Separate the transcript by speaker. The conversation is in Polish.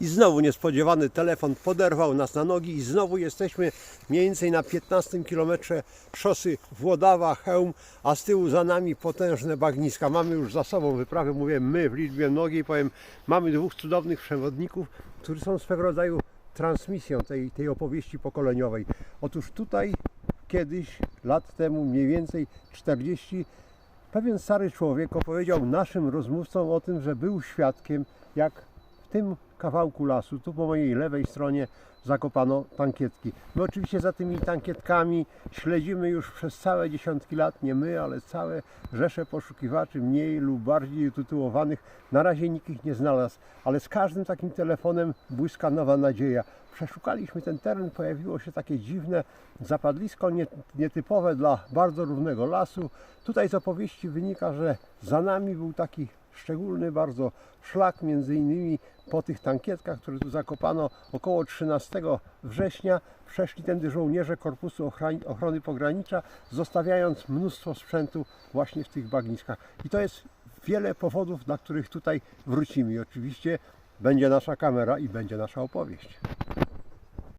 Speaker 1: I znowu niespodziewany telefon poderwał nas na nogi i znowu jesteśmy mniej więcej na 15 kilometrze szosy Włodawa, Chełm, a z tyłu za nami potężne bagniska. Mamy już za sobą wyprawę, mówię my w liczbie mnogiej, powiem, mamy dwóch cudownych przewodników, którzy są swego rodzaju transmisją tej, tej opowieści pokoleniowej. Otóż tutaj kiedyś, lat temu, mniej więcej 40, pewien stary człowiek opowiedział naszym rozmówcom o tym, że był świadkiem, jak tym kawałku lasu, tu po mojej lewej stronie, zakopano tankietki. My oczywiście za tymi tankietkami śledzimy już przez całe dziesiątki lat, nie my, ale całe rzesze poszukiwaczy, mniej lub bardziej utytułowanych. Na razie nikt ich nie znalazł, ale z każdym takim telefonem błyska nowa nadzieja. Przeszukaliśmy ten teren, pojawiło się takie dziwne zapadlisko, nie- nietypowe dla bardzo równego lasu. Tutaj z opowieści wynika, że za nami był taki szczególny bardzo szlak, między innymi po tych tankietkach, które tu zakopano około 13 września. Przeszli tędy żołnierze Korpusu Ochrony Pogranicza, zostawiając mnóstwo sprzętu właśnie w tych bagniskach. I to jest wiele powodów, dla których tutaj wrócimy. I oczywiście będzie nasza kamera i będzie nasza opowieść.